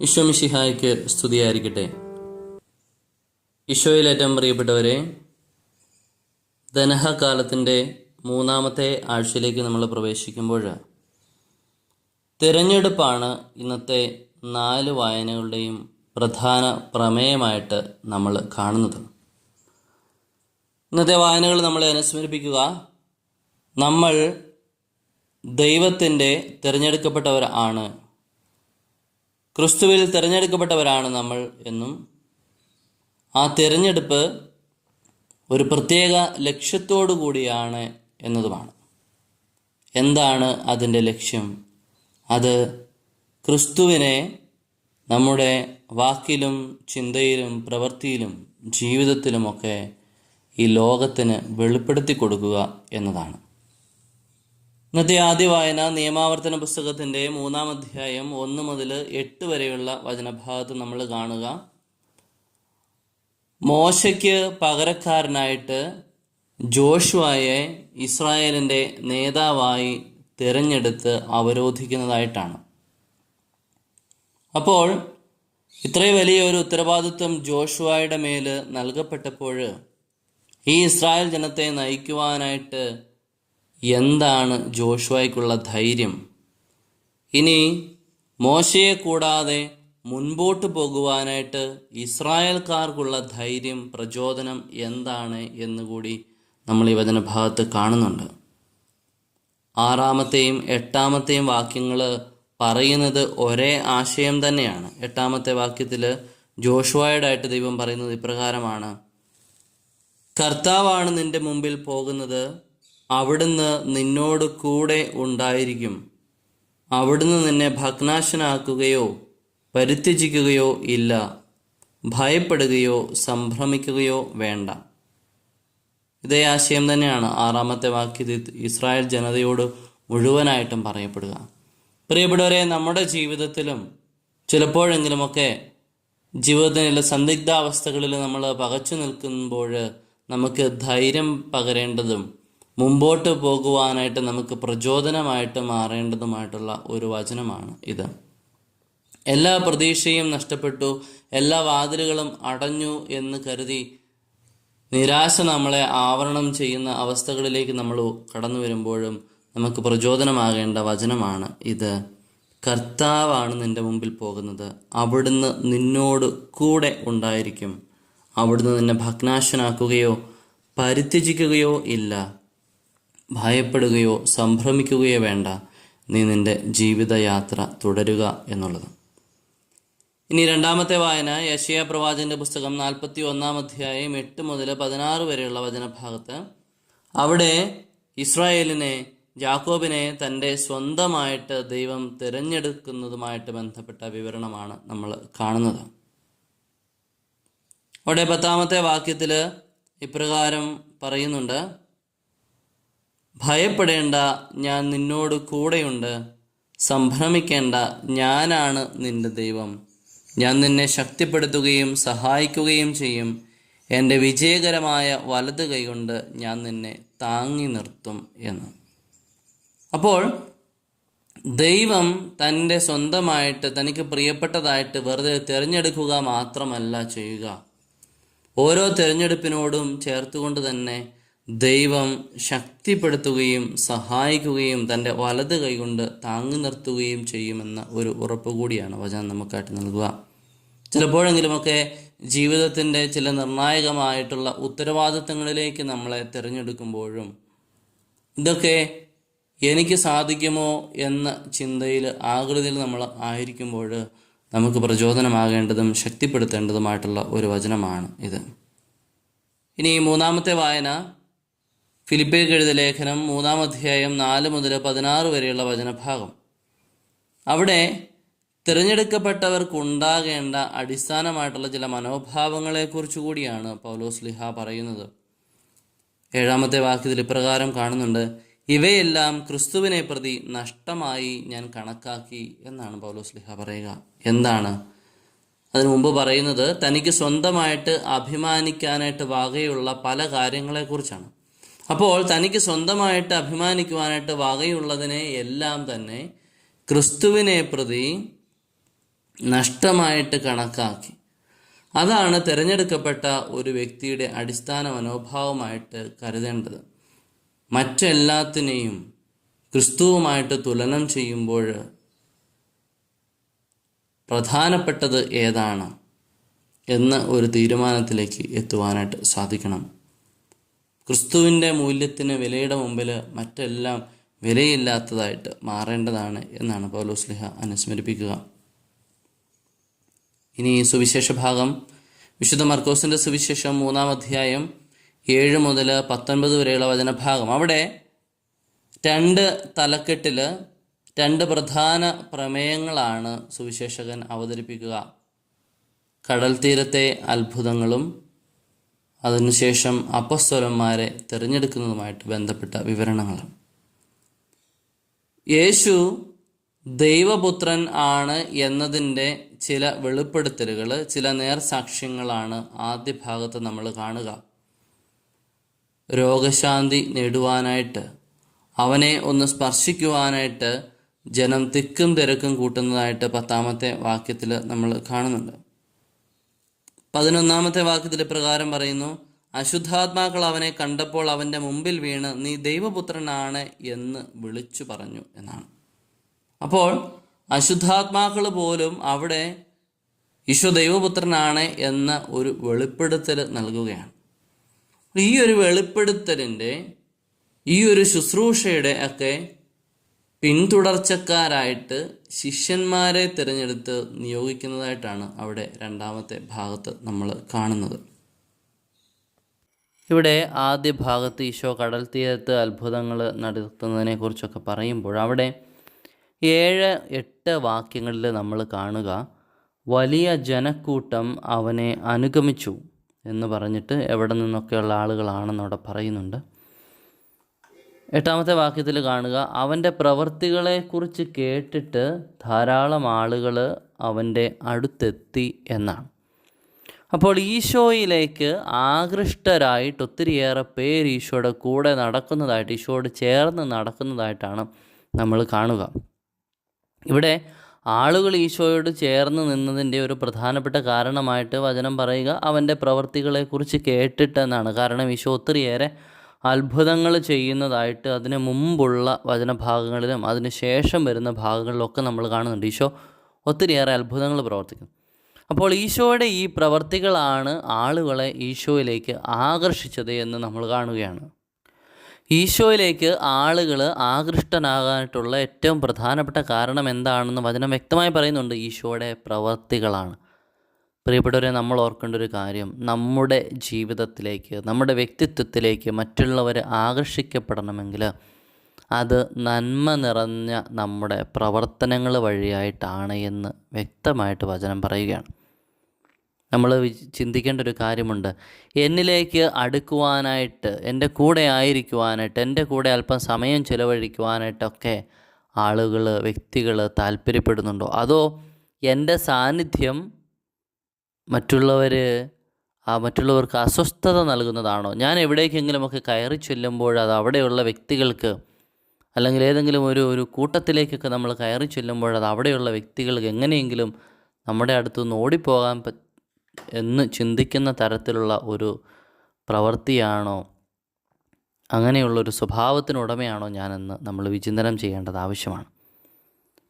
ഈശോമിഷിഹായ്ക്ക് സ്തുതിയായിരിക്കട്ടെ. ഈശോയിൽ ഏറ്റവും പ്രിയപ്പെട്ടവരെ ധനഹകാലത്തിന്റെ മൂന്നാമത്തെ ആഴ്ചയിലേക്ക് നമ്മൾ പ്രവേശിക്കുമ്പോൾ തിരഞ്ഞെടുപ്പാണ് ഇന്നത്തെ നാല് വായനകളുടെയും പ്രധാന പ്രമേയമായിട്ട് നമ്മൾ കാണുന്നത്. ഇന്നത്തെ വായനകൾ നമ്മളെ അനുസ്മരിപ്പിക്കുക നമ്മൾ ദൈവത്തിന്റെ തിരഞ്ഞെടുക്കപ്പെട്ടവർ ആണ് ക്രിസ്തുവിൽ തിരഞ്ഞെടുക്കപ്പെട്ടവരാണ് നമ്മൾ എന്നും ആ തിരഞ്ഞെടുപ്പ് ഒരു പ്രത്യേക ലക്ഷ്യത്തോടു കൂടിയാണ് എന്നതുമാണ്. എന്താണ് അതിന്റെ ലക്ഷ്യം? അത് ക്രിസ്തുവിനെ നമ്മുടെ വാക്കിലും ചിന്തയിലും പ്രവൃത്തിയിലും ജീവിതത്തിലുമൊക്കെ ഈ ലോകത്തിന് വെളിപ്പെടുത്തി കൊടുക്കുക എന്നതാണ്. ഇന്നത്തെ ആദ്യ വായന നിയമാവർത്തന പുസ്തകത്തിന്റെ മൂന്നാം അധ്യായം ഒന്ന് മുതൽ എട്ട് വരെയുള്ള വചനഭാഗത്ത് നമ്മൾ കാണുക. മോശയ്ക്ക് പകരക്കാരനായിട്ട് ജോഷുവായെ ഇസ്രായേലിന്റെ നേതാവായി തിരഞ്ഞെടുത്ത് അവരോധിക്കുന്നതായിട്ടാണ്. അപ്പോൾ ഇത്രയും വലിയൊരു ഉത്തരവാദിത്വം ജോഷുവായുടെ മേൽ നൽകപ്പെട്ടപ്പോൾ ഈ ഇസ്രായേൽ ജനത്തെ നയിക്കുവാനായിട്ട് എന്താണ് ജോഷുവായ്ക്കുള്ള ധൈര്യം? ഇനി മോശയെ കൂടാതെ മുൻപോട്ട് പോകുവാനായിട്ട് ഇസ്രായേൽക്കാർക്കുള്ള ധൈര്യം പ്രചോദനം എന്താണ് എന്നുകൂടി നമ്മൾ ഈ വചനഭാഗത്ത് കാണുന്നുണ്ട്. ആറാമത്തെയും എട്ടാമത്തെയും വാക്യങ്ങൾ പറയുന്നത് ഒരേ ആശയം തന്നെയാണ്. എട്ടാമത്തെ വാക്യത്തിൽ ജോഷുവായുടായിട്ട് ദൈവം പറയുന്നത് ഇപ്രകാരമാണ്. കർത്താവാണ് നിന്റെ മുമ്പിൽ പോകുന്നത്. അവിടുന്ന് നിന്നോട് കൂടെ ഉണ്ടായിരിക്കും. അവിടുന്ന് നിന്നെ ഭഗ്നാശനാക്കുകയോ പരിത്യജിക്കുകയോ ഇല്ല. ഭയപ്പെടുകയോ സംഭ്രമിക്കുകയോ വേണ്ട. ഇതേ ആശയം തന്നെയാണ് ആറാമത്തെ വാക്യത്തിൽ ഇസ്രായേൽ ജനതയോട് മുഴുവനായിട്ടും പറയപ്പെടുക. പ്രിയപ്പെട്ടവരെ നമ്മുടെ ജീവിതത്തിലും ചിലപ്പോഴെങ്കിലുമൊക്കെ ജീവിതത്തിലെ സന്ദിഗ്ധാവസ്ഥകളിൽ നമ്മൾ പകച്ചു നിൽക്കുമ്പോൾ നമുക്ക് ധൈര്യം പകരേണ്ടതും മുമ്പോട്ട് പോകുവാനായിട്ട് നമുക്ക് പ്രചോദനമായിട്ട് മാറേണ്ടതുമായിട്ടുള്ള ഒരു വചനമാണ് ഇത്. എല്ലാ പ്രതീക്ഷയും നഷ്ടപ്പെട്ടു എല്ലാ വാതിലുകളും അടഞ്ഞു എന്ന് കരുതി നിരാശ നമ്മളെ ആവരണം ചെയ്യുന്ന അവസ്ഥകളിലേക്ക് നമ്മൾ കടന്നു വരുമ്പോഴും നമുക്ക് പ്രചോദനമാകേണ്ട വചനമാണ് ഇത്. കർത്താവാണ് നിന്റെ മുമ്പിൽ പോകുന്നത്. അവിടുന്ന് നിന്നോട് കൂടെ ഉണ്ടായിരിക്കും. അവിടുന്ന് നിന്നെ ഭഗ്നാശനാക്കുകയോ പരിത്യജിക്കുകയോ ഇല്ല. ഭയപ്പെടുകയോ സംഭ്രമിക്കുകയോ വേണ്ട. നീ നിന്റെ ജീവിതയാത്ര തുടരുക എന്നുള്ളത്. ഇനി രണ്ടാമത്തെ വായന യശയ പ്രവാചന്റെ പുസ്തകം നാൽപ്പത്തി ഒന്നാം അധ്യായം എട്ട് മുതൽ പതിനാറ് വരെയുള്ള വചനഭാഗത്ത്. അവിടെ ഇസ്രായേലിനെ ജാക്കോബിനെ തന്റെ സ്വന്തമായിട്ട് ദൈവം തിരഞ്ഞെടുക്കുന്നതുമായിട്ട് ബന്ധപ്പെട്ട വിവരണമാണ് നമ്മൾ കാണുന്നത്. അവിടെ പത്താമത്തെ വാക്യത്തിൽ ഇപ്രകാരം പറയുന്നുണ്ട് ഭയപ്പെടേണ്ട ഞാൻ നിന്നോട് കൂടെയുണ്ട്. സംഭ്രമിക്കേണ്ട ഞാനാണ് നിന്റെ ദൈവം. ഞാൻ നിന്നെ ശക്തിപ്പെടുത്തുകയും സഹായിക്കുകയും ചെയ്യും. എന്റെ വിജയകരമായ വലത് കൈകൊണ്ട് ഞാൻ നിന്നെ താങ്ങി നിർത്തും എന്ന്. അപ്പോൾ ദൈവം തന്റെ സ്വന്തമായിട്ട് തനിക്ക് പ്രിയപ്പെട്ടതായിട്ട് വെറുതെ തിരഞ്ഞെടുക്കുക മാത്രമല്ല ചെയ്യുക. ഓരോ തിരഞ്ഞെടുപ്പിനോടും ചേർത്തുകൊണ്ട് തന്നെ ദൈവം ശക്തിപ്പെടുത്തുകയും സഹായിക്കുകയും തന്റെ വലത് കൈകൊണ്ട് താങ്ങി നിർത്തുകയും ചെയ്യുമെന്ന ഒരു ഉറപ്പ് കൂടിയാണ് വചനം നമുക്കായിട്ട് നൽകുക. ചിലപ്പോഴെങ്കിലുമൊക്കെ ജീവിതത്തിന്റെ ചില നിർണായകമായിട്ടുള്ള ഉത്തരവാദിത്തങ്ങളിലേക്ക് നമ്മളെ തിരഞ്ഞെടുക്കുമ്പോഴും ഇതൊക്കെ എനിക്ക് സാധിക്കുമോ എന്ന ചിന്തയിൽ ആകൃതിയിൽ നമ്മൾ ആയിരിക്കുമ്പോൾ നമുക്ക് പ്രചോദനമാകേണ്ടതും ശക്തിപ്പെടുത്തേണ്ടതുമായിട്ടുള്ള ഒരു വചനമാണ് ഇത്. ഇനി മൂന്നാമത്തെ വായന ഫിലിപ്പേക്ക് എഴുതിയ ലേഖനം മൂന്നാം അധ്യായം നാല് മുതൽ പതിനാറ് വരെയുള്ള വചനഭാഗം. അവിടെ തിരഞ്ഞെടുക്കപ്പെട്ടവർക്കുണ്ടാകേണ്ട അടിസ്ഥാനമായിട്ടുള്ള ചില മനോഭാവങ്ങളെക്കുറിച്ച് കൂടിയാണ് പൗലോസ് ലിഹ പറയുന്നത്. ഏഴാമത്തെ വാക്യത്തിൽ ഇപ്രകാരം കാണുന്നുണ്ട് ഇവയെല്ലാം ക്രിസ്തുവിനെ പ്രതി നഷ്ടമായി ഞാൻ കണക്കാക്കി എന്നാണ് പൗലോസ് ലിഹ പറയുക. എന്താണ്? അതിനു മുമ്പ് പറയുന്നത് തനിക്ക് സ്വന്തമായിട്ട് അഭിമാനിക്കാനായിട്ട് വകയുള്ള പല കാര്യങ്ങളെക്കുറിച്ചാണ്. അപ്പോൾ തനിക്ക് സ്വന്തമായിട്ട് അഭിമാനിക്കുവാനായിട്ട് വകയുള്ളതിനെ എല്ലാം തന്നെ ക്രിസ്തുവിനെ പ്രതി നഷ്ടമായിട്ട് കണക്കാക്കി. അതാണ് തിരഞ്ഞെടുക്കപ്പെട്ട ഒരു വ്യക്തിയുടെ അടിസ്ഥാന മനോഭാവമായിട്ട് കരുതേണ്ടത്. മറ്റെല്ലാത്തിനെയും ക്രിസ്തുവുമായിട്ട് തുലനം ചെയ്യുമ്പോൾ പ്രധാനപ്പെട്ടത് ഏതാണ് എന്ന ഒരു തീരുമാനത്തിലേക്ക് എത്തുവാനായിട്ട് സാധിക്കണം. ക്രിസ്തുവിന്റെ മൂല്യത്തിന് വിലയുടെ മുമ്പിൽ മറ്റെല്ലാം വിലയില്ലാത്തതായിട്ട് മാറേണ്ടതാണ് എന്നാണ് പൗലോസ്ലിഹ അനുസ്മരിപ്പിക്കുക. ഇനി സുവിശേഷ ഭാഗം. വിശുദ്ധ മർക്കോസിന്റെ സുവിശേഷം മൂന്നാം അധ്യായം ഏഴ് മുതൽ പത്തൊൻപത് വരെയുള്ള വചനഭാഗം. അവിടെ രണ്ട് തലക്കെട്ടിൽ രണ്ട് പ്രധാന പ്രമേയങ്ങളാണ് സുവിശേഷകൻ അവതരിപ്പിക്കുക. കടൽ തീരത്തെ അത്ഭുതങ്ങളും അതിനുശേഷം അപ്പസ്വലന്മാരെ തിരഞ്ഞെടുക്കുന്നതുമായിട്ട് ബന്ധപ്പെട്ട വിവരണങ്ങൾ. യേശു ദൈവപുത്രൻ ആണ് എന്നതിന്റെ ചില വെളിപ്പെടുത്തലുകൾ ചില നേർസാക്ഷ്യങ്ങളാണ് ആദ്യ ഭാഗത്ത് നമ്മൾ കാണുക. രോഗശാന്തി നേടുവാനായിട്ട് അവനെ ഒന്ന് സ്പർശിക്കുവാനായിട്ട് ജനം തിക്കും തിരക്കും കൂട്ടുന്നതായിട്ട് പത്താമത്തെ വാക്യത്തിൽ നമ്മൾ കാണുന്നുണ്ട്. പതിനൊന്നാമത്തെ വാക്യത്തിൽ പ്രകാരം പറയുന്നു അശുദ്ധാത്മാക്കൾ അവനെ കണ്ടപ്പോൾ അവന്റെ മുമ്പിൽ വീണ് നീ ദൈവപുത്രനാണ് എന്ന് വിളിച്ചു പറഞ്ഞു എന്നാണ്. അപ്പോൾ അശുദ്ധാത്മാക്കൾ പോലും അവിടെ ഈശോ ദൈവപുത്രനാണ് എന്ന ഒരു വെളിപ്പെടുത്തൽ നൽകുകയാണ്. ഈ ഒരു വെളിപ്പെടുത്തലിന്റെ ഈ ഒരു ശുശ്രൂഷയുടെ ഒക്കെ പിന്തുടർച്ചക്കാരായിട്ട് ശിഷ്യന്മാരെ തിരഞ്ഞെടുത്ത് നിയോഗിക്കുന്നതായിട്ടാണ് അവിടെ രണ്ടാമത്തെ ഭാഗത്ത് നമ്മൾ കാണുന്നത്. ഇവിടെ ആദ്യ ഭാഗത്ത് ഈശോ കടൽ തീരത്ത് അത്ഭുതങ്ങൾ നടത്തുന്നതിനെ കുറിച്ചൊക്കെ പറയുമ്പോൾ അവിടെ ഏഴ് എട്ട് വാക്യങ്ങളിൽ നമ്മൾ കാണുക വലിയ ജനക്കൂട്ടം അവനെ അനുഗമിച്ചു എന്ന് പറഞ്ഞിട്ട് എവിടെ നിന്നൊക്കെയുള്ള ആളുകളാണെന്നവിടെ പറയുന്നുണ്ട്. എട്ടാമത്തെ വാക്യത്തിൽ കാണുക അവന്റെ പ്രവൃത്തികളെക്കുറിച്ച് കേട്ടിട്ട് ധാരാളം ആളുകൾ അവന്റെ അടുത്തെത്തി എന്നാണ്. അപ്പോൾ ഈശോയിലേക്ക് ആകൃഷ്ടരായിട്ട് ഒത്തിരിയേറെ പേര് ഈശോയുടെ കൂടെ നടക്കുന്നതായിട്ട് ഈശോയോട് ചേർന്ന് നടക്കുന്നതായിട്ടാണ് നമ്മൾ കാണുക. ഇവിടെ ആളുകൾ ഈശോയോട് ചേർന്ന് നിന്നതിന്റെ ഒരു പ്രധാനപ്പെട്ട കാരണമായിട്ട് വചനം പറയുക അവന്റെ പ്രവൃത്തികളെക്കുറിച്ച് കേട്ടിട്ടെന്നാണ്. കാരണം ഈശോ ഒത്തിരിയേറെ അത്ഭുതങ്ങൾ ചെയ്യുന്നതായിട്ട് അതിന് മുമ്പുള്ള വചനഭാഗങ്ങളിലും അതിന് ശേഷം വരുന്ന ഭാഗങ്ങളിലൊക്കെ നമ്മൾ കാണുന്നുണ്ട്. ഈശോ ഒത്തിരിയേറെ അത്ഭുതങ്ങൾ പ്രവർത്തിക്കുന്നു. അപ്പോൾ ഈശോയുടെ ഈ പ്രവർത്തികളാണ് ആളുകളെ ഈശോയിലേക്ക് ആകർഷിച്ചത് എന്ന് നമ്മൾ കാണുകയാണ്. ഈശോയിലേക്ക് ആളുകൾ ആകൃഷ്ടനാകാനായിട്ടുള്ള ഏറ്റവും പ്രധാനപ്പെട്ട കാരണം എന്താണെന്ന് വചനം വ്യക്തമായി പറയുന്നുണ്ട്. ഈശോയുടെ പ്രവർത്തികളാണ്. പ്രിയപ്പെട്ടവരെ നമ്മൾ ഓർക്കേണ്ട ഒരു കാര്യം. നമ്മുടെ ജീവിതത്തിലേക്ക് നമ്മുടെ വ്യക്തിത്വത്തിലേക്ക് മറ്റുള്ളവർ ആകർഷിക്കപ്പെടണമെങ്കിൽ അത് നന്മ നിറഞ്ഞ നമ്മുടെ പ്രവർത്തനങ്ങൾ വഴിയായിട്ടാണ് എന്ന് വ്യക്തമായിട്ട് വചനം പറയുകയാണ്. നമ്മൾ ചിന്തിക്കേണ്ട ഒരു കാര്യമുണ്ട്. എന്നിലേക്ക് അടുക്കുവാനായിട്ട് എന്റെ കൂടെ ആയിരിക്കുവാനായിട്ട് എന്റെ കൂടെ അല്പം സമയം ചിലവഴിക്കുവാനായിട്ടൊക്കെ ആളുകൾ വ്യക്തികൾ താല്പര്യപ്പെടുന്നുണ്ടോ? അതോ എന്റെ സാന്നിധ്യം മറ്റുള്ളവർ ആ മറ്റുള്ളവർക്ക് അസ്വസ്ഥത നൽകുന്നതാണോ? ഞാൻ എവിടേക്കെങ്കിലുമൊക്കെ കയറി ചെല്ലുമ്പോൾ അത് അവിടെയുള്ള വ്യക്തികൾക്ക് അല്ലെങ്കിൽ ഏതെങ്കിലും ഒരു ഒരു കൂട്ടത്തിലേക്കൊക്കെ നമ്മൾ കയറി ചെല്ലുമ്പോൾ അത് അവിടെയുള്ള വ്യക്തികൾക്ക് എങ്ങനെയെങ്കിലും നമ്മുടെ അടുത്തുനിന്ന് ഓടിപ്പോകാൻ എന്ന് ചിന്തിക്കുന്ന തരത്തിലുള്ള ഒരു പ്രവൃത്തിയാണോ? അങ്ങനെയുള്ളൊരു സ്വഭാവത്തിനുടമയാണോ ഞാനെന്ന് നമ്മൾ വിചിന്തനം ചെയ്യേണ്ടത് ആവശ്യമാണ്.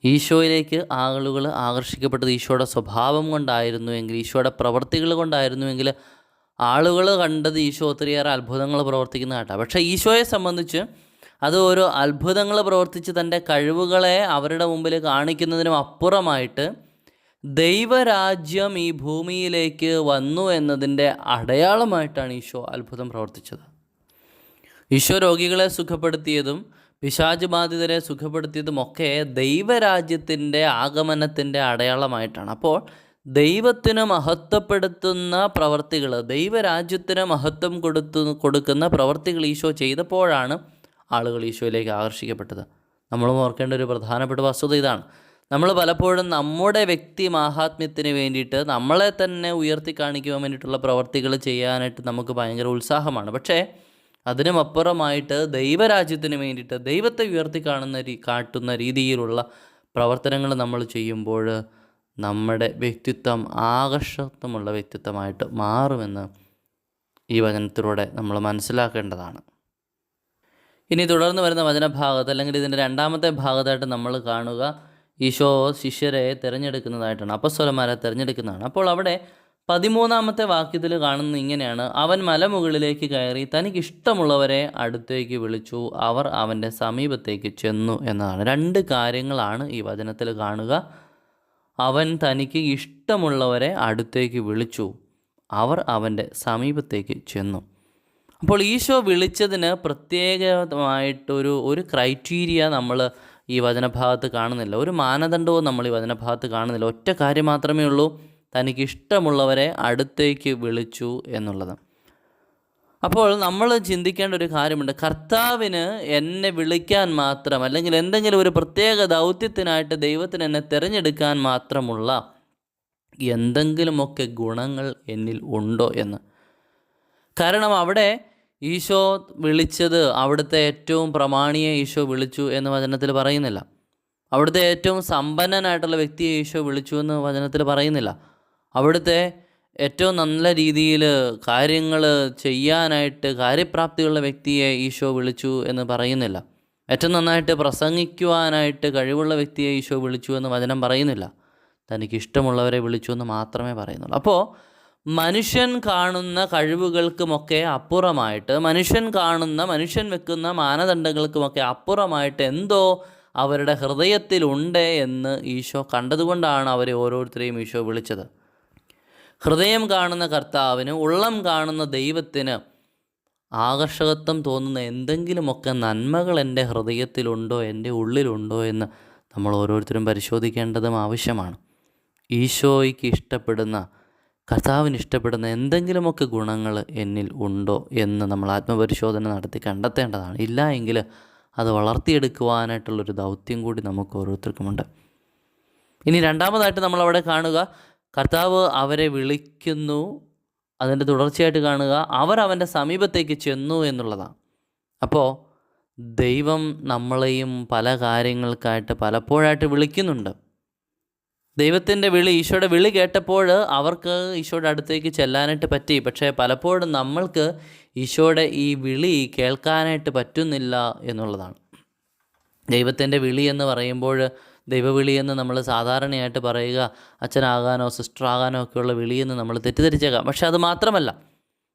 ഈശോയിലേക്ക് ആളുകൾ ആകർഷിക്കപ്പെട്ടത് ഈശോയുടെ സ്വഭാവം കൊണ്ടായിരുന്നു എങ്കിൽ ഈശോയുടെ പ്രവർത്തികൾ കൊണ്ടായിരുന്നുവെങ്കിൽ ആളുകൾ കണ്ടത് ഈശോ ഒത്തിരിയേറെ അത്ഭുതങ്ങൾ പ്രവർത്തിക്കുന്ന പ്രവർത്തിക്കുന്നതായിട്ടാണ് പക്ഷേ ഈശോയെ സംബന്ധിച്ച് അത് ഓരോ അത്ഭുതങ്ങൾ പ്രവർത്തിച്ച് തന്റെ കഴിവുകളെ അവരുടെ മുമ്പിൽ കാണിക്കുന്നതിനും അപ്പുറമായിട്ട് ദൈവരാജ്യം ഈ ഭൂമിയിലേക്ക് വന്നു എന്നതിന്റെ അടയാളമായിട്ടാണ് ഈശോ അത്ഭുതം പ്രവർത്തിച്ചത്. ഈശോ രോഗികളെ സുഖപ്പെടുത്തിയതും പിശാച് ബാധിതരെ സുഖപ്പെടുത്തിയതുമൊക്കെ ദൈവരാജ്യത്തിന്റെ ആഗമനത്തിന്റെ അടയാളമായിട്ടാണ്. അപ്പോൾ ദൈവത്തിന് മഹത്വപ്പെടുത്തുന്ന പ്രവർത്തികൾ ദൈവരാജ്യത്തിന് മഹത്വം കൊടുത്തു കൊടുക്കുന്ന പ്രവർത്തികൾ ഈശോ ചെയ്തപ്പോഴാണ് ആളുകൾ ഈശോയിലേക്ക് ആകർഷിക്കപ്പെട്ടത്. നമ്മൾ ഓർക്കേണ്ട ഒരു പ്രധാനപ്പെട്ട വസ്തുത ഇതാണ്. നമ്മൾ പലപ്പോഴും നമ്മുടെ വ്യക്തി മാഹാത്മ്യത്തിന് വേണ്ടിയിട്ട് നമ്മളെ തന്നെ ഉയർത്തി കാണിക്കുവാൻ വേണ്ടിയിട്ടുള്ള പ്രവർത്തികൾ ചെയ്യാനായിട്ട് നമുക്ക് ഭയങ്കര ഉത്സാഹമാണ്. പക്ഷേ അതിനുമപ്പുറമായിട്ട് ദൈവരാജ്യത്തിന് വേണ്ടിയിട്ട് ദൈവത്തെ ഉയർത്തി കാണുന്ന രീ കാട്ടുന്ന രീതിയിലുള്ള പ്രവർത്തനങ്ങൾ നമ്മൾ ചെയ്യുമ്പോൾ നമ്മുടെ വ്യക്തിത്വം ആകർഷത്വമുള്ള വ്യക്തിത്വമായിട്ട് മാറുമെന്ന് ഈ വചനത്തിലൂടെ നമ്മൾ മനസ്സിലാക്കേണ്ടതാണ്. ഇനി തുടർന്ന് വരുന്ന വചനഭാഗത്ത് അല്ലെങ്കിൽ ഇതിന്റെ രണ്ടാമത്തെ ഭാഗത്തായിട്ട് നമ്മൾ കാണുക ഈശോ ശിഷ്യരെ തിരഞ്ഞെടുക്കുന്നതായിട്ടാണ് അപ്പസ്വലന്മാരെ തിരഞ്ഞെടുക്കുന്നതാണ്. അപ്പോൾ അവിടെ പതിമൂന്നാമത്തെ വാക്യത്തിൽ കാണുന്നത് ഇങ്ങനെയാണ് അവൻ മലമുകളിലേക്ക് കയറി തനിക്ക് ഇഷ്ടമുള്ളവരെ അടുത്തേക്ക് വിളിച്ചു. അവർ അവന്റെ സമീപത്തേക്ക് ചെന്നു എന്നതാണ് രണ്ട് കാര്യങ്ങളാണ് ഈ വചനത്തിൽ കാണുക. അവൻ തനിക്ക് ഇഷ്ടമുള്ളവരെ അടുത്തേക്ക് വിളിച്ചു. അവർ അവന്റെ സമീപത്തേക്ക് ചെന്നു. അപ്പോൾ ഈശോ വിളിച്ചതിന് പ്രത്യേകമായിട്ടൊരു ഒരു ക്രൈറ്റീരിയ നമ്മൾ ഈ വചനഭാഗത്ത് കാണുന്നില്ല. ഒരു മാനദണ്ഡവും നമ്മൾ ഈ വചനഭാഗത്ത് കാണുന്നില്ല. ഒറ്റ കാര്യം മാത്രമേ ഉള്ളൂ. തനിക്ക് ഇഷ്ടമുള്ളവരെ അടുത്തേക്ക് വിളിച്ചു എന്നുള്ളത്. അപ്പോൾ നമ്മൾ ചിന്തിക്കേണ്ട ഒരു കാര്യമുണ്ട്. കർത്താവിന് എന്നെ വിളിക്കാൻ മാത്രം അല്ലെങ്കിൽ എന്തെങ്കിലും ഒരു പ്രത്യേക ദൗത്യത്തിനായിട്ട് ദൈവത്തിന് എന്നെ തിരഞ്ഞെടുക്കാൻ മാത്രമുള്ള എന്തെങ്കിലുമൊക്കെ ഗുണങ്ങൾ എന്നിൽ ഉണ്ടോ എന്ന്. കാരണം അവിടെ ഈശോ വിളിച്ചത് അവിടുത്തെ ഏറ്റവും പ്രമാണിയെ ഈശോ വിളിച്ചു എന്ന് വചനത്തിൽ പറയുന്നില്ല. അവിടുത്തെ ഏറ്റവും സമ്പന്നനായിട്ടുള്ള വ്യക്തിയെ ഈശോ വിളിച്ചു എന്ന് വചനത്തിൽ പറയുന്നില്ല. അവിടുത്തെ ഏറ്റവും നല്ല രീതിയിൽ കാര്യങ്ങൾ ചെയ്യാനായിട്ട് കാര്യപ്രാപ്തിയുള്ള വ്യക്തിയെ ഈശോ വിളിച്ചു എന്ന് പറയുന്നില്ല. ഏറ്റവും നന്നായിട്ട് പ്രസംഗിക്കുവാനായിട്ട് കഴിവുള്ള വ്യക്തിയെ ഈശോ വിളിച്ചു എന്ന് വചനം പറയുന്നില്ല. തനിക്ക് ഇഷ്ടമുള്ളവരെ വിളിച്ചു എന്ന് മാത്രമേ പറയുന്നുള്ളൂ. അപ്പോൾ മനുഷ്യൻ കാണുന്ന കഴിവുകൾക്കുമൊക്കെ അപ്പുറമായിട്ട് മനുഷ്യൻ കാണുന്ന മനുഷ്യൻ വെക്കുന്ന മാനദണ്ഡങ്ങൾക്കുമൊക്കെ അപ്പുറമായിട്ട് എന്തോ അവരുടെ ഹൃദയത്തിലുണ്ട് എന്ന് ഈശോ കണ്ടതുകൊണ്ടാണ് അവരെ ഓരോരുത്തരെയും ഈശോ വിളിച്ചത്. ഹൃദയം കാണുന്ന കർത്താവിന് ഉള്ളം കാണുന്ന ദൈവത്തിന് ആകർഷകത്വം തോന്നുന്ന എന്തെങ്കിലുമൊക്കെ നന്മകൾ എന്റെ ഹൃദയത്തിലുണ്ടോ എന്റെ ഉള്ളിലുണ്ടോ എന്ന് നമ്മൾ ഓരോരുത്തരും പരിശോധിക്കേണ്ടതും ആവശ്യമാണ്. ഈശോയ്ക്ക് ഇഷ്ടപ്പെടുന്ന കർത്താവിന് ഇഷ്ടപ്പെടുന്ന എന്തെങ്കിലുമൊക്കെ ഗുണങ്ങൾ എന്നിൽ ഉണ്ടോ എന്ന് നമ്മൾ ആത്മപരിശോധന നടത്തി കണ്ടെത്തേണ്ടതാണ്. ഇല്ല എങ്കിൽ അത് വളർത്തിയെടുക്കുവാനായിട്ടുള്ളൊരു ദൗത്യം കൂടി നമുക്ക് ഓരോരുത്തർക്കുമുണ്ട്. ഇനി രണ്ടാമതായിട്ട് നമ്മളവിടെ കാണുക കർത്താവ് അവരെ വിളിക്കുന്നു. അതിന്റെ തുടർച്ചയായിട്ട് കാണുക അവർ അവന്റെ സമീപത്തേക്ക് ചെന്നു എന്നുള്ളതാണ്. അപ്പോൾ ദൈവം നമ്മളെയും പല കാര്യങ്ങൾക്കായിട്ട് പലപ്പോഴായിട്ട് വിളിക്കുന്നുണ്ട്. ദൈവത്തിന്റെ വിളി ഈശോയുടെ വിളി കേട്ടപ്പോൾ അവർക്ക് ഈശോയുടെ അടുത്തേക്ക് ചെല്ലാനായിട്ട് പറ്റി. പക്ഷേ പലപ്പോഴും നമ്മൾക്ക് ഈശോയുടെ ഈ വിളി കേൾക്കാനായിട്ട് പറ്റുന്നില്ല എന്നുള്ളതാണ്. ദൈവത്തിന്റെ വിളി എന്ന് പറയുമ്പോൾ ദൈവവിളി എന്ന് നമ്മൾ സാധാരണയായിട്ട് പറയുക അച്ഛനാകാനോ സിസ്റ്ററാകാനോ ഒക്കെയുള്ള വിളിയെന്ന് നമ്മൾ തെറ്റിദ്ധരിച്ചേക്കാം. പക്ഷെ അത് മാത്രമല്ല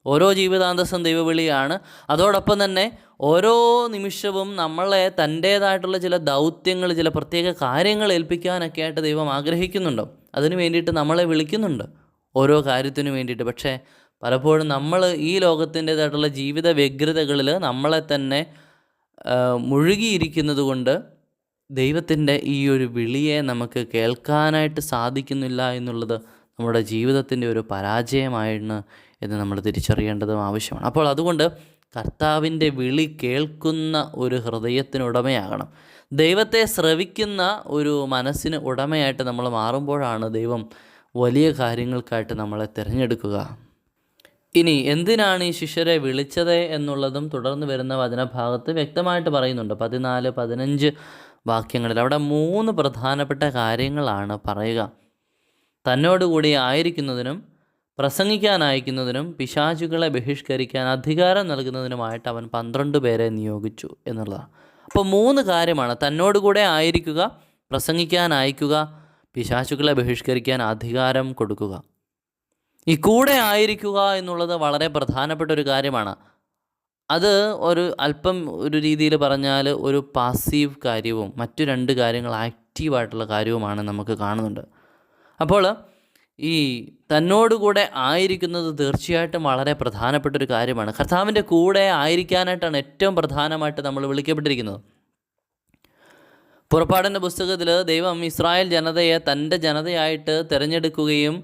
ഓരോ ജീവിതാന്തസ്സും ദൈവവിളിയാണ്. അതോടൊപ്പം തന്നെ ഓരോ നിമിഷവും നമ്മളെ തന്റേതായിട്ടുള്ള ചില ദൗത്യങ്ങൾ ചില പ്രത്യേക കാര്യങ്ങൾ ഏൽപ്പിക്കാനൊക്കെ ആയിട്ട് ദൈവം ആഗ്രഹിക്കുന്നുണ്ടോ. അതിനു വേണ്ടിയിട്ട് നമ്മളെ വിളിക്കുന്നുണ്ട് ഓരോ കാര്യത്തിനു വേണ്ടിയിട്ട്. പക്ഷേ പലപ്പോഴും നമ്മൾ ഈ ലോകത്തിന്റേതായിട്ടുള്ള ജീവിത വ്യഗ്രതകളിൽ നമ്മളെ തന്നെ മുഴുകിയിരിക്കുന്നത് കൊണ്ട് ദൈവത്തിന്റെ ഈ ഒരു വിളിയെ നമുക്ക് കേൾക്കാനായിട്ട് സാധിക്കുന്നില്ല എന്നുള്ളത് നമ്മുടെ ജീവിതത്തിന്റെ ഒരു പരാജയമായിരുന്നു എന്ന് നമ്മൾ തിരിച്ചറിയേണ്ടതും ആവശ്യമാണ്. അപ്പോൾ അതുകൊണ്ട് കർത്താവിന്റെ വിളി കേൾക്കുന്ന ഒരു ഹൃദയത്തിന് ഉടമയാകണം. ദൈവത്തെ ശ്രവിക്കുന്ന ഒരു മനസ്സിന് ഉടമയായിട്ട് നമ്മൾ മാറുമ്പോഴാണ് ദൈവം വലിയ കാര്യങ്ങൾക്കായിട്ട് നമ്മളെ തിരഞ്ഞെടുക്കുക. ഇനി എന്തിനാണ് ഈ ശിഷ്യരെ വിളിച്ചത് എന്നുള്ളതും തുടർന്ന് വരുന്ന വചനഭാഗത്ത് വ്യക്തമായിട്ട് പറയുന്നുണ്ട്. പതിനാല് പതിനഞ്ച് വാക്യങ്ങളിൽ. അവിടെ മൂന്ന് പ്രധാനപ്പെട്ട കാര്യങ്ങളാണ് പറയുക. തന്നോടുകൂടി ആയിരിക്കുന്നതിനും പ്രസംഗിക്കാൻ അയക്കുന്നതിനും പിശാചുകളെ ബഹിഷ്കരിക്കാൻ അധികാരം നൽകുന്നതിനുമായിട്ട് അവൻ പന്ത്രണ്ട് പേരെ നിയോഗിച്ചു എന്നുള്ളതാണ്. അപ്പോൾ മൂന്ന് കാര്യമാണ്. തന്നോടുകൂടെ ആയിരിക്കുക പ്രസംഗിക്കാൻ അയക്കുക പിശാചുകളെ ബഹിഷ്കരിക്കാൻ അധികാരം കൊടുക്കുക. ഈ കൂടെ ആയിരിക്കുക എന്നുള്ളത് വളരെ പ്രധാനപ്പെട്ട ഒരു കാര്യമാണ്. അത് ഒരു അല്പം ഒരു രീതിയിൽ പറഞ്ഞാൽ ഒരു പാസീവ് കാര്യവും മറ്റു രണ്ട് കാര്യങ്ങൾ ആക്റ്റീവായിട്ടുള്ള കാര്യവുമാണ് നമുക്ക് കാണുന്നുണ്ട്. അപ്പോൾ ഈ തന്നോടുകൂടെ ആയിരിക്കുന്നത് തീർച്ചയായിട്ടും വളരെ പ്രധാനപ്പെട്ട ഒരു കാര്യമാണ്. കർത്താവിന്റെ കൂടെ ആയിരിക്കാനായിട്ടാണ് ഏറ്റവും പ്രധാനമായിട്ട് നമ്മൾ വിളിക്കപ്പെട്ടിരിക്കുന്നത്. പുറപ്പാടിന്റെ പുസ്തകത്തിൽ ദൈവം ഇസ്രായേൽ ജനതയെ തന്റെ ജനതയായിട്ട് തിരഞ്ഞെടുക്കുകയും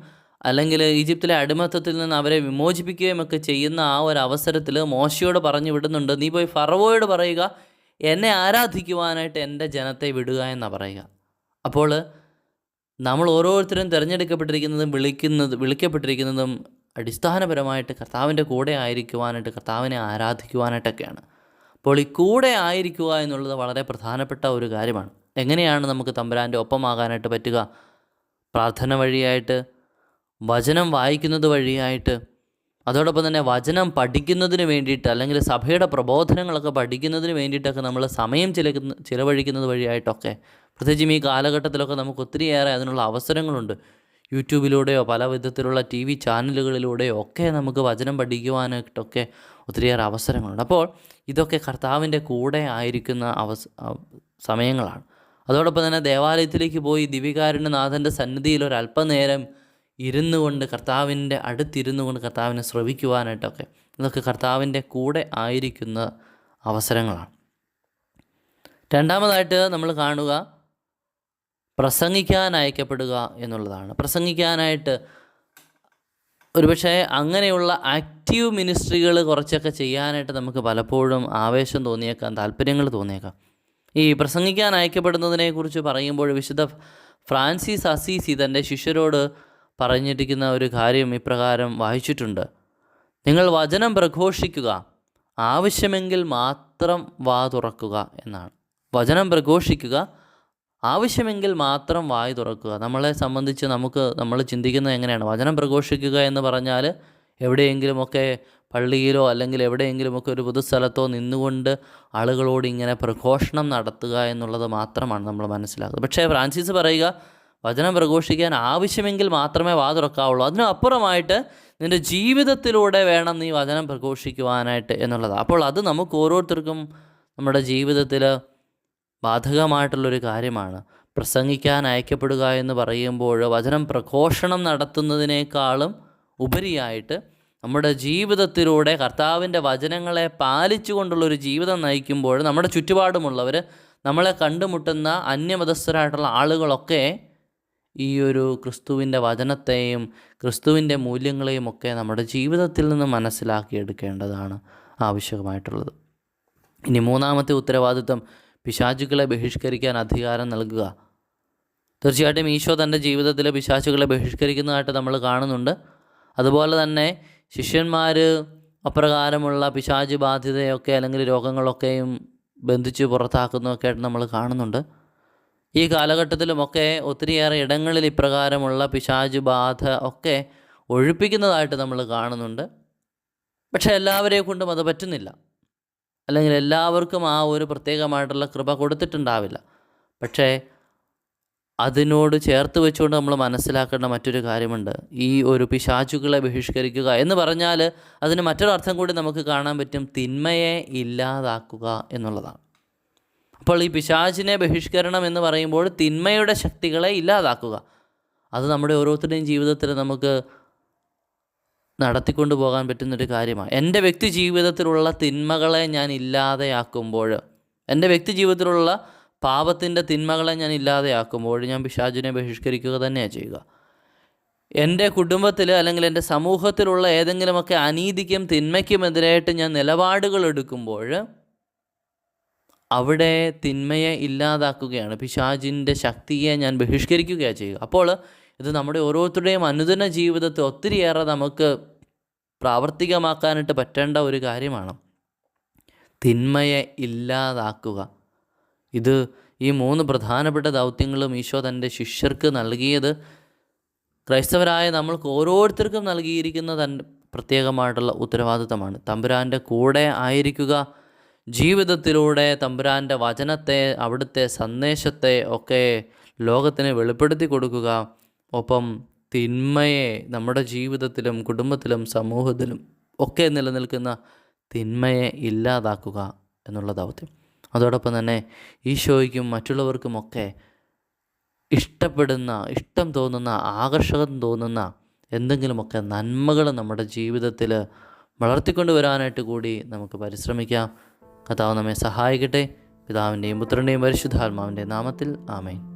അല്ലെങ്കിൽ ഈജിപ്തിലെ അടിമത്തത്തിൽ നിന്ന് അവരെ വിമോചിപ്പിക്കുകയും ഒക്കെ ചെയ്യുന്ന ആ ഒരു അവസരത്തിൽ മോശയോട് പറഞ്ഞു വിടുന്നുണ്ട്. നീ പോയി ഫറവോയോട് പറയുക എന്നെ ആരാധിക്കുവാനായിട്ട് എന്റെ ജനത്തെ വിടുക എന്നാണ് പറയുക. അപ്പോൾ നമ്മൾ ഓരോരുത്തരും തിരഞ്ഞെടുക്കപ്പെട്ടിരിക്കുന്നതും വിളിക്കുന്നത് വിളിക്കപ്പെട്ടിരിക്കുന്നതും അടിസ്ഥാനപരമായിട്ട് കർത്താവിന്റെ കൂടെ ആയിരിക്കുവാനായിട്ട് കർത്താവിനെ ആരാധിക്കുവാനായിട്ടൊക്കെയാണ്. അപ്പോൾ ഈ കൂടെ ആയിരിക്കുക എന്നുള്ളത് വളരെ പ്രധാനപ്പെട്ട ഒരു കാര്യമാണ്. എങ്ങനെയാണ് നമുക്ക് തമ്പുരാന്റെ ഒപ്പമാകാനായിട്ട് പറ്റുക? പ്രാർത്ഥന വഴിയായിട്ട് വചനം വായിക്കുന്നത് വഴിയായിട്ട് അതോടൊപ്പം തന്നെ വചനം പഠിക്കുന്നതിന് വേണ്ടിയിട്ട് അല്ലെങ്കിൽ സഭയുടെ പ്രബോധനങ്ങളൊക്കെ പഠിക്കുന്നതിന് വേണ്ടിയിട്ടൊക്കെ നമ്മൾ സമയം ചിലക്കുന്ന ചിലവഴിക്കുന്നത് വഴിയായിട്ടൊക്കെ പ്രത്യേകിച്ചും ഈ കാലഘട്ടത്തിലൊക്കെ നമുക്ക് ഒത്തിരിയേറെ അതിനുള്ള അവസരങ്ങളുണ്ട്. യൂട്യൂബിലൂടെയോ പല വിധത്തിലുള്ള ടി വി ചാനലുകളിലൂടെയോ ഒക്കെ നമുക്ക് വചനം പഠിക്കുവാനായിട്ടൊക്കെ ഒത്തിരിയേറെ അവസരങ്ങളുണ്ട്. അപ്പോൾ ഇതൊക്കെ കർത്താവിന്റെ കൂടെ ആയിരിക്കുന്ന അവസ സമയങ്ങളാണ്. അതോടൊപ്പം തന്നെ ദേവാലയത്തിലേക്ക് പോയി ദിവികാരുണ്യനാഥന്റെ സന്നിധിയിൽ ഒരു അല്പനേരം ഇരുന്നു കൊണ്ട് കർത്താവിന്റെ അടുത്തിരുന്നു കൊണ്ട് കർത്താവിനെ ശ്രവിക്കുവാനായിട്ടൊക്കെ ഇതൊക്കെ കർത്താവിന്റെ കൂടെ ആയിരിക്കുന്ന അവസരങ്ങളാണ്. രണ്ടാമതായിട്ട് നമ്മൾ കാണുക പ്രസംഗിക്കാൻ അയക്കപ്പെടുക എന്നുള്ളതാണ്. പ്രസംഗിക്കാനായിട്ട് ഒരുപക്ഷെ അങ്ങനെയുള്ള ആക്റ്റീവ് മിനിസ്ട്രികൾ കുറച്ചൊക്കെ ചെയ്യാനായിട്ട് നമുക്ക് പലപ്പോഴും ആവേശം തോന്നിയേക്കാം താല്പര്യങ്ങൾ തോന്നിയേക്കാം. ഈ പ്രസംഗിക്കാൻ അയക്കപ്പെടുന്നതിനെക്കുറിച്ച് പറയുമ്പോൾ വിശുദ്ധ ഫ്രാൻസിസ് അസീസി തന്റെ ശിഷ്യരോട് പറഞ്ഞിരിക്കുന്ന ഒരു കാര്യം ഇപ്രകാരം വായിച്ചിട്ടുണ്ട്. നിങ്ങൾ വചനം പ്രഘോഷിക്കുക ആവശ്യമെങ്കിൽ മാത്രം വാ തുറക്കുക എന്നാണ്. വചനം പ്രഘോഷിക്കുക ആവശ്യമെങ്കിൽ മാത്രം വായി തുറക്കുക. നമ്മളെ സംബന്ധിച്ച് നമുക്ക് നമ്മൾ ചിന്തിക്കുന്നത് എങ്ങനെയാണ്? വചനം പ്രഘോഷിക്കുക എന്ന് പറഞ്ഞാൽ എവിടെയെങ്കിലുമൊക്കെ പള്ളിയിലോ അല്ലെങ്കിൽ എവിടെയെങ്കിലുമൊക്കെ ഒരു പൊതുസ്ഥലത്തോ നിന്നുകൊണ്ട് ആളുകളോട് ഇങ്ങനെ പ്രഘോഷണം നടത്തുക എന്നുള്ളത് മാത്രമാണ് നമ്മൾ മനസ്സിലാക്കുന്നത്. പക്ഷേ ഫ്രാൻസിസ് പറയുക വചനം പ്രഘോഷിക്കാൻ ആവശ്യമെങ്കിൽ മാത്രമേ വാ തുറക്കാവുള്ളൂ. അതിനപ്പുറമായിട്ട് നിന്റെ ജീവിതത്തിലൂടെ വേണം നീ വചനം പ്രഘോഷിക്കുവാനായിട്ട് എന്നുള്ളത്. അപ്പോൾ അത് നമുക്ക് ഓരോരുത്തർക്കും നമ്മുടെ ജീവിതത്തിൽ ബാധകമായിട്ടുള്ളൊരു കാര്യമാണ്. പ്രസംഗിക്കാൻ അയക്കപ്പെടുക എന്ന് പറയുമ്പോൾ വചനം പ്രഘോഷണം നടത്തുന്നതിനേക്കാളും ഉപരിയായിട്ട് നമ്മുടെ ജീവിതത്തിലൂടെ കർത്താവിന്റെ വചനങ്ങളെ പാലിച്ചുകൊണ്ടുള്ളൊരു ജീവിതം നയിക്കുമ്പോൾ നമ്മുടെ ചുറ്റുപാടുമുള്ളവർ നമ്മളെ കണ്ടുമുട്ടുന്ന അന്യമതസ്ഥരായിട്ടുള്ള ആളുകളൊക്കെ ഈ ഒരു ക്രിസ്തുവിന്റെ വചനത്തെയും ക്രിസ്തുവിന്റെ മൂല്യങ്ങളെയും ഒക്കെ നമ്മുടെ ജീവിതത്തിൽ നിന്ന് മനസ്സിലാക്കിയെടുക്കേണ്ടതാണ് ആവശ്യമായിട്ടുള്ളത് ഇനി മൂന്നാമത്തെ ഉത്തരവാദിത്വം പിശാചുക്കളെ ബഹിഷ്കരിക്കാൻ അധികാരം നൽകുക. തീർച്ചയായിട്ടും ഈശോ തന്റെ ജീവിതത്തിൽ പിശാചുക്കളെ ബഹിഷ്കരിക്കുന്നതായിട്ട് നമ്മൾ കാണുന്നുണ്ട്. അതുപോലെ തന്നെ ശിഷ്യന്മാർ അപ്രകാരമുള്ള പിശാച് ബാധ്യതയൊക്കെ അല്ലെങ്കിൽ രോഗങ്ങളൊക്കെയും ബന്ധിച്ച് പുറത്താക്കുന്നതൊക്കെ ആയിട്ട് നമ്മൾ കാണുന്നുണ്ട്. ഈ കാലഘട്ടത്തിലുമൊക്കെ ഒത്തിരിയേറെ ഇടങ്ങളിൽ ഇപ്രകാരമുള്ള പിശാജ് ബാധ ഒക്കെ ഒഴിപ്പിക്കുന്നതായിട്ട് നമ്മൾ കാണുന്നുണ്ട്. പക്ഷേ എല്ലാവരെയും കൊണ്ടും അത് പറ്റുന്നില്ല. അല്ലെങ്കിൽ എല്ലാവർക്കും ആ ഒരു പ്രത്യേകമായിട്ടുള്ള കൃപ കൊടുത്തിട്ടുണ്ടാവില്ല. പക്ഷേ അതിനോട് ചേർത്ത് വെച്ചുകൊണ്ട് നമ്മൾ മനസ്സിലാക്കേണ്ട മറ്റൊരു കാര്യമുണ്ട്. ഈ ഒരു പിശാചുകളെ ബഹിഷ്കരിക്കുക എന്ന് പറഞ്ഞാൽ അതിന് മറ്റൊരർത്ഥം കൂടി നമുക്ക് കാണാൻ പറ്റും. തിന്മയെ ഇല്ലാതാക്കുക എന്നുള്ളതാണ്. അപ്പോൾ ഈ പിശാചിനെ ബഹിഷ്കരണം എന്ന് പറയുമ്പോൾ തിന്മയുടെ ശക്തികളെ ഇല്ലാതാക്കുക. അത് നമ്മുടെ ഓരോരുത്തരുടെയും ജീവിതത്തിൽ നമുക്ക് നടത്തിക്കൊണ്ടു പോകാൻ പറ്റുന്നൊരു കാര്യമാണ്. എന്റെ വ്യക്തി ജീവിതത്തിലുള്ള തിന്മകളെ ഞാൻ ഇല്ലാതെയാക്കുമ്പോൾ എന്റെ വ്യക്തി ജീവിതത്തിലുള്ള പാപത്തിന്റെ തിന്മകളെ ഞാൻ ഇല്ലാതെയാക്കുമ്പോൾ ഞാൻ പിശാചിനെ ബഹിഷ്കരിക്കുക തന്നെയാണ് ചെയ്യുക. എന്റെ കുടുംബത്തിൽ അല്ലെങ്കിൽ എന്റെ സമൂഹത്തിലുള്ള ഏതെങ്കിലുമൊക്കെ അനീതിക്കും തിന്മയ്ക്കുമെതിരായിട്ട് ഞാൻ നിലപാടുകൾ എടുക്കുമ്പോൾ അവിടെ തിന്മയെ ഇല്ലാതാക്കുകയാണ്. പിശാജിന്റെ ശക്തിയെ ഞാൻ ബഹിഷ്കരിക്കുകയാണ് ചെയ്യുക. അപ്പോൾ ഇത് നമ്മുടെ ഓരോരുത്തരുടെയും അനുദിന ജീവിതത്തെ ഒത്തിരിയേറെ നമുക്ക് പ്രാവർത്തികമാക്കാനായിട്ട് പറ്റേണ്ട ഒരു കാര്യമാണ്. തിന്മയെ ഇല്ലാതാക്കുക. ഇത് ഈ മൂന്ന് പ്രധാനപ്പെട്ട ദൗത്യങ്ങളും ഈശോ തന്റെ ശിഷ്യർക്ക് നൽകിയത് ക്രൈസ്തവരായ നമ്മൾക്ക് ഓരോരുത്തർക്കും നൽകിയിരിക്കുന്ന തന്റെ പ്രത്യേകമായിട്ടുള്ള ഉത്തരവാദിത്തമാണ്. തമ്പുരാന്റെ കൂടെ ആയിരിക്കുക ജീവിതത്തിലൂടെ തമ്പുരാന്റെ വചനത്തെ അവിടുത്തെ സന്ദേശത്തെ ഒക്കെ ലോകത്തിന് വെളിപ്പെടുത്തി കൊടുക്കുക. ഒപ്പം തിന്മയെ നമ്മുടെ ജീവിതത്തിലും കുടുംബത്തിലും സമൂഹത്തിലും ഒക്കെ നിലനിൽക്കുന്ന തിന്മയെ ഇല്ലാതാക്കുക എന്നുള്ള ദൗത്യം. അതോടൊപ്പം തന്നെ ഈശോയ്ക്കും മറ്റുള്ളവർക്കുമൊക്കെ ഇഷ്ടപ്പെടുന്ന ഇഷ്ടം തോന്നുന്ന ആകർഷകം തോന്നുന്ന എന്തെങ്കിലുമൊക്കെ നന്മകൾ നമ്മുടെ ജീവിതത്തിൽ വളർത്തിക്കൊണ്ടുവരാനായിട്ട് കൂടി നമുക്ക് പരിശ്രമിക്കാം. കഥാവ് നമ്മെ സഹായിക്കട്ടെ. പിതാവിന്റെയും പുത്രന്റെയും പരിശുദ്ധാത്മാവിന്റെ നാമത്തിൽ ആമേൻ.